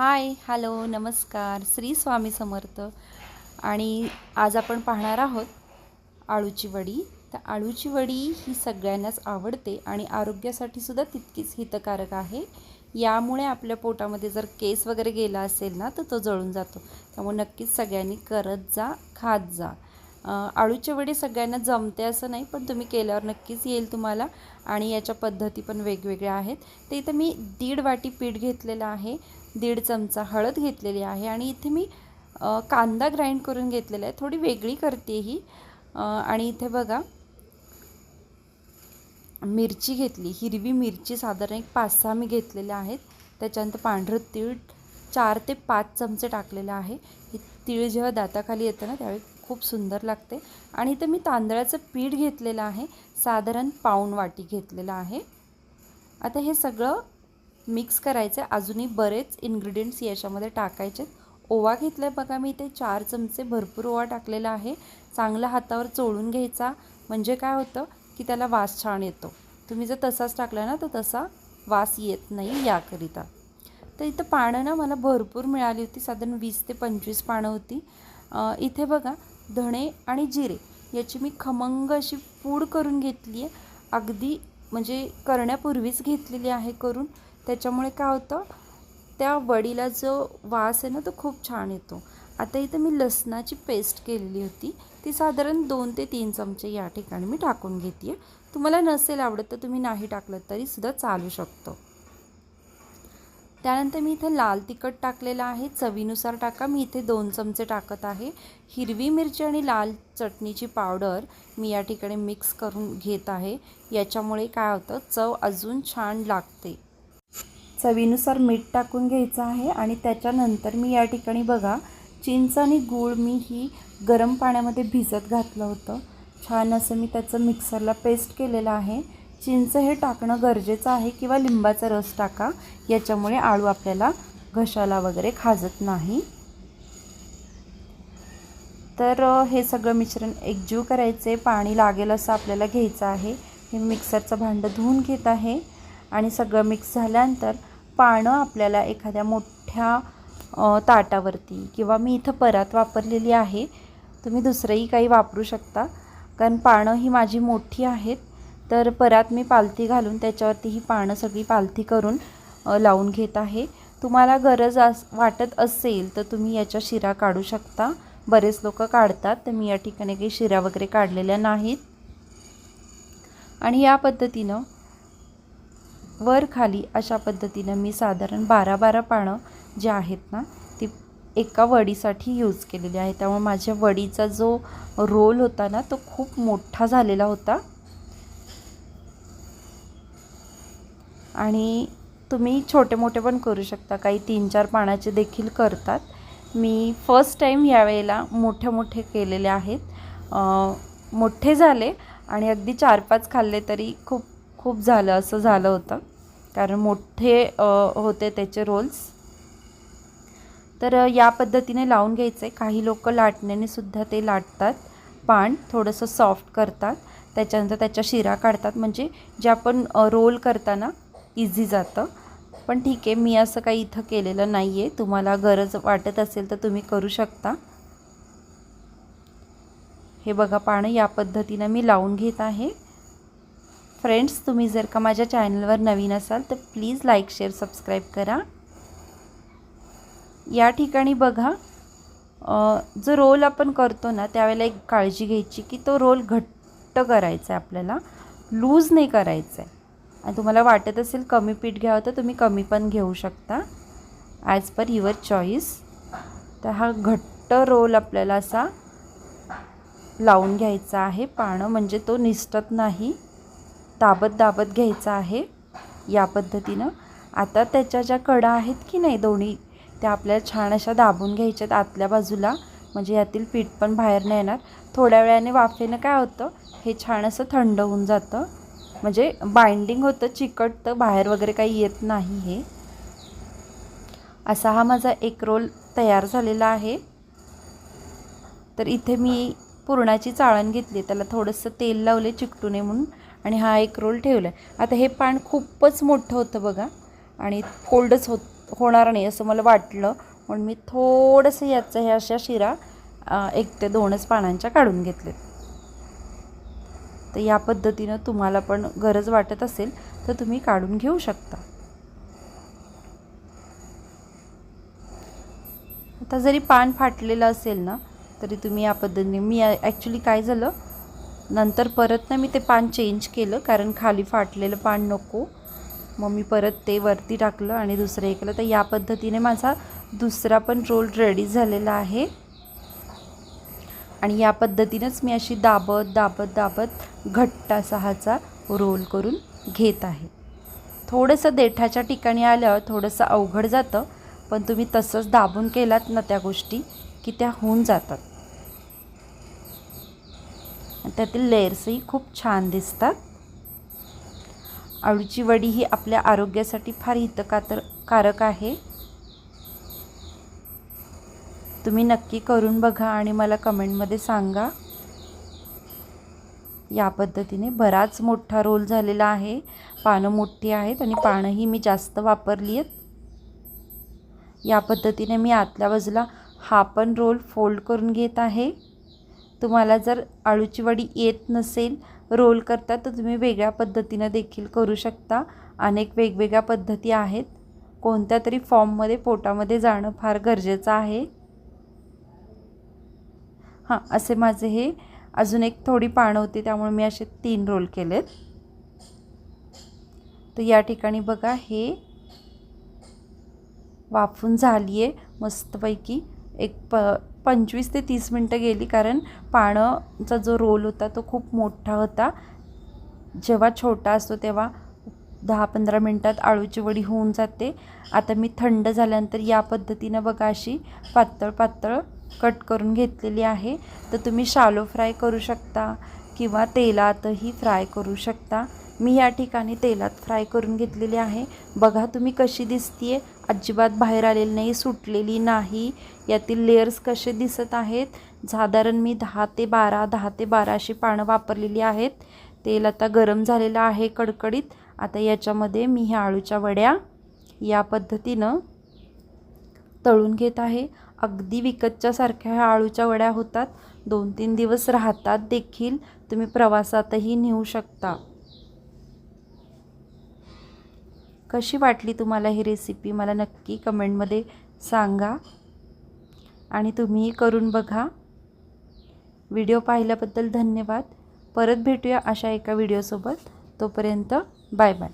Hi hello नमस्कार श्री स्वामी समर्थ. आणि आज आपण पाहणार आहोत आळूची वडी. तर आळूची वडी ही सगळ्यांनाच आवडते आणि आरोग्यासाठी सुद्धा तितकीच हितकारक आहे. यामुळे आपल्या पोटामध्ये जर केस वगैरे गेला असेल ना तर तो जळून जातो. त्यामुळे नक्कीच सगळ्यांनी करत जा खात जा. आळूच्या वडी सगळ्यांना जमते असं नाही पण तुम्ही केल्यावर नक्कीच येईल तुम्हाला. आणि याच्या पद्धती पण वेगवेगळ्या आहेत. तर इथं मी दीड वाटी पीठ घेतलेलं आहे. दीड चमचा हळद घेतलेली आहे आणि इथे मी कांदा ग्राइंड करून घेतलेला आहे. थोडी वेगळी करते ही. आणि इथे बघा मिरची घेतली. हिरवी मिरची साधारण एक पाच सहा मी घेतलेल्या आहेत. त्याच्यानंतर पांढरं तीळ चार ते पाच चमचे टाकलेलं आहे. हे तीळ जेव्हा दाताखाली येतं ना त्यावेळी खूप सुंदर लागते. आणि इथं मी तांदळाचं पीठ घेतलेलं आहे. साधारण पाऊण वाटी घेतलेलं आहे. आता हे सगळं मिक्स करायचं. आहे अजूनही बरेच इन्ग्रेडियंट्स याच्यामध्ये टाकायचे. ओवा घेतला आहे बघा मी इथे. चार चमचे भरपूर ओवा टाकलेला आहे. चांगला हातावर चोळून घ्यायचा. म्हणजे काय होतं की त्याला वास छान येतो. तुम्ही जर तसाच टाकला ना तर तसा वास येत नाही याकरिता. तर इथं पानं ना मला भरपूर मिळाली होती. साधारण वीस ते पंचवीस पानं होती. इथे बघा धणे आणि जिरे याची मी खमंग अशी पूड करून घेतली आहे अगदी म्हणजे करण्यापूर्वीच घेतलेली आहे करून. त्याच्यामुळे काय होतं त्या वडीला जो वास आहे ना तो खूप छान येतो. आता इथं मी लसणाची पेस्ट केलेली होती. ती साधारण दोन ते तीन चमचे या ठिकाणी मी टाकून घेते तुम्हाला नसेल आवडत तर तुम्ही नाही टाकलं तरीसुद्धा चालू शकतो. त्यानंतर मी इथे लाल तिखट टाकलेलं आहे. चवीनुसार टाका. मी इथे दोन चमचे टाकत आहे. हिरवी मिरची आणि लाल चटणीची पावडर मी या ठिकाणी मिक्स करून घेत आहे. याच्यामुळे काय होतं चव अजून छान लागते. चवीनुसार मीठ टाकून घ्यायचं आहे आणि त्याच्यानंतर मी या ठिकाणी बघा चिंच आणि गूळ मी ही गरम पाण्यामध्ये भिजत घातलं होतं. छान असं मी त्याचं मिक्सरला पेस्ट केलेलं आहे. चिंच हे टाकणं गरजेचं आहे किंवा लिंबाचा रस टाका याच्यामुळे आळू आपल्याला घशाला वगैरे खाजत नाही. तर हे सगळं मिश्रण एकजीव करायचे पाणी लागेल असं आपल्याला घ्यायचं आहे. हे मिक्सरचं भांडं धुवून घेत आहे आणि सगळं मिक्स झाल्यानंतर पानं आपल्याला एखाद्या मोठ्या ताटावरती किंवा मी इथं परात वापरलेली आहे तुम्ही दुसरंही काही वापरू शकता. कारण पानं ही माझी मोठी आहेत तर परात मी पालथी घालून त्याच्यावरती ही पानं सगळी पालथी करून लावून घेत आहे. तुम्हाला गरज अस वाटत असेल तर तुम्ही याच्या शिरा काढू शकता. बरेच लोक काढतात तर मी या ठिकाणी काही शिरा वगैरे काढलेल्या नाहीत. आणि या पद्धतीनं वर खाली अशा पद्धतीनं मी साधारण बारा बारा पानं जे आहेत ना ती एका वडीसाठी यूज केलेली आहे. त्यामुळे माझ्या वडीचा जो रोल होता ना तो खूप मोठा झालेला होता. आणि तुम्ही छोटे मोठे पण करू शकता. काही तीन चार पानाचे देखील करतात. मी फर्स्ट टाईम यावेळेला मोठे मोठे केलेले आहेत. मोठे झाले आणि अगदी चार पाच खाल्ले तरी खूप खूप झालं असं झालं होतं. कारण मोठे होते त्याचे रोल्स. तर या पद्धतीने लावून घ्यायचं. आहे काही लोक लाटण्याने सुद्धा ते लाटतात. पान थोडंसं सॉफ्ट करतात. त्याच्यानंतर त्याच्या शिरा काढतात. म्हणजे जे आपण रोल करताना इझी जातं. पण ठीक आहे मी असं काही इथं केलेलं नाही आहे तुम्हाला गरज वाटत असेल तर तुम्ही करू शकता. हे बघा पानं या पद्धतीनं मी लावून घेत आहे. फ्रेंड्स तुम्ही जर का माझ्या चॅनलवर नवीन असाल तर प्लीज लाईक शेअर सबस्क्राईब करा. या ठिकाणी बघा जो रोल आपण करतो ना त्यावेळेला एक काळजी घ्यायची की तो रोल घट्ट करायचा आहे आपल्याला. लूज नाही करायचा आहे आणि तुम्हाला वाटत असेल कमी पीठ घ्यावं तर तुम्ही कमी पण घेऊ शकता. ॲज पर युअर चॉईस तर हा घट्ट रोल आपल्याला असा लावून घ्यायचा आहे. पानं म्हणजे तो निसटत नाही. दाबत दाबत घ्यायचा आहे या पद्धतीनं. आता त्याच्या ज्या कडा आहेत की नाही दोन्ही त्या आपल्याला छान अशा दाबून घ्यायच्यात आतल्या बाजूला. म्हणजे यातील पीठ पण बाहेर नाही येणार. थोड्या वेळाने वाफेनं काय होतं हे छान असं थंड होऊन जातं. म्हणजे बाइंडिंग होतं चिकटतं बाहेर वगैरे काही येत नाही हे. असा हा माझा एक रोल तयार झालेला आहे. तर इथे मी पुरणाची चाळण घेतली त्याला थोडंसं तेल लावले चिकटू नये म्हणून. आणि हा एक रोल ठेवला आहे आता हे पान खूपच मोठं होतं बघा आणि फोल्डच होत होणार नाही असं मला वाटलं. म्हणून मी थोडंसं याचं हे अशा शिरा एक ते दोनच पानांच्या काढून घेतलेत. तर या पद्धतीनं तुम्हाला पण गरज वाटत असेल तर तुम्ही काढून घेऊ शकता. आता जरी पान फाटलेलं असेल ना तरी तुम्ही या पद्धतीने मी ॲक्च्युली काय झालं नंतर परत ना मी ते पान चेंज केलं कारण खाली फाटलेलं पान नको. मग मी परत ते वरती टाकलं आणि दुसरं हे केलं. तर या पद्धतीने माझा दुसरा पण रोल रेडी झालेला आहे. आणि या पद्धतीनंच मी अशी दाबत दाबत दाबत घट्ट असा हाचा रोल करून घेत आहे. थोडंसं देठाच्या ठिकाणी आल्यावर थोडंसं अवघड जातं पण तुम्ही तसंच दाबून केलात ना त्या गोष्टी की त्या होऊन जातात. त्यातील लेयर्सही खूप छान दिसतात. आळूची वडी ही आपल्या आरोग्यासाठी फार हितकातर कारक आहे. तुम्ही नक्की करून बघा आणि मला कमेंटमध्ये सांगा. या पद्धतीने बराच मोठा रोल झालेला आहे. पानं मोठी आहेत आणि पानंही मी जास्त वापरली आहेत. या पद्धतीने मी आतल्या बाजूला हा पण रोल फोल्ड करून घेत आहे. तुम्हाला जर आळूची वडी येत नसेल रोल करता तर तुम्ही वेगळ्या पद्धतीनं देखील करू शकता. अनेक वेगवेगळ्या पद्धती आहेत. कोणत्या तरी फॉर्ममध्ये पोटामध्ये जाणं फार गरजेचं आहे. हां असे माझे हे अजून एक थोडी पानं होती त्यामुळे मी असे तीन रोल केलेत. तर या ठिकाणी बघा हे वाफून झाली आहे मस्तपैकी. एक प पंचवीस ते तीस मिनटं गेली कारण पाण्याचा जो रोल होता तो खूप मोठा होता. जेव्हा छोटा असतो तेव्हा दहा पंधरा मिनटात आळूची वडी होऊन जाते. आता मी थंड झाल्यानंतर या पद्धतीनं बघा अशी पातळ पातळ कट करून घेतलेली आहे. तर तुम्ही शालो फ्राय करू शकता किंवा तेलातही फ्राय करू शकता. मी या ठिकाणी तेलात फ्राय करून घेतलेली आहे. बघा तुम्ही कशी दिसतीये. अजिबात बाहेर आलेली नाही सुटलेली नाही. यातील लेयर्स कसे दिसत आहेत? साधारण मी दहा ते बारा दहा ते बारा अशी पानं वापरलेली आहेत. तेल आता गरम झालेलं आहे कडकडीत. आता याच्यामध्ये मी ह्या आळूच्या वड्या या पद्धतीनं तळून घेत आहे. अगदी विकतच्या सारख्या ह्या आळूच्या वड्या होतात. दोन तीन दिवस राहतात देखील. तुम्ही प्रवासातही नेऊ शकता. कशी वाटली तुम्हाला ही रेसिपी मला नक्की कमेंटमध्ये सांगा. आणि तुम्हीही करून बघा. व्हिडिओ पाहिल्याबद्दल धन्यवाद. परत भेटूया अशा एका व्हिडिओसोबत तोपर्यंत बाय बाय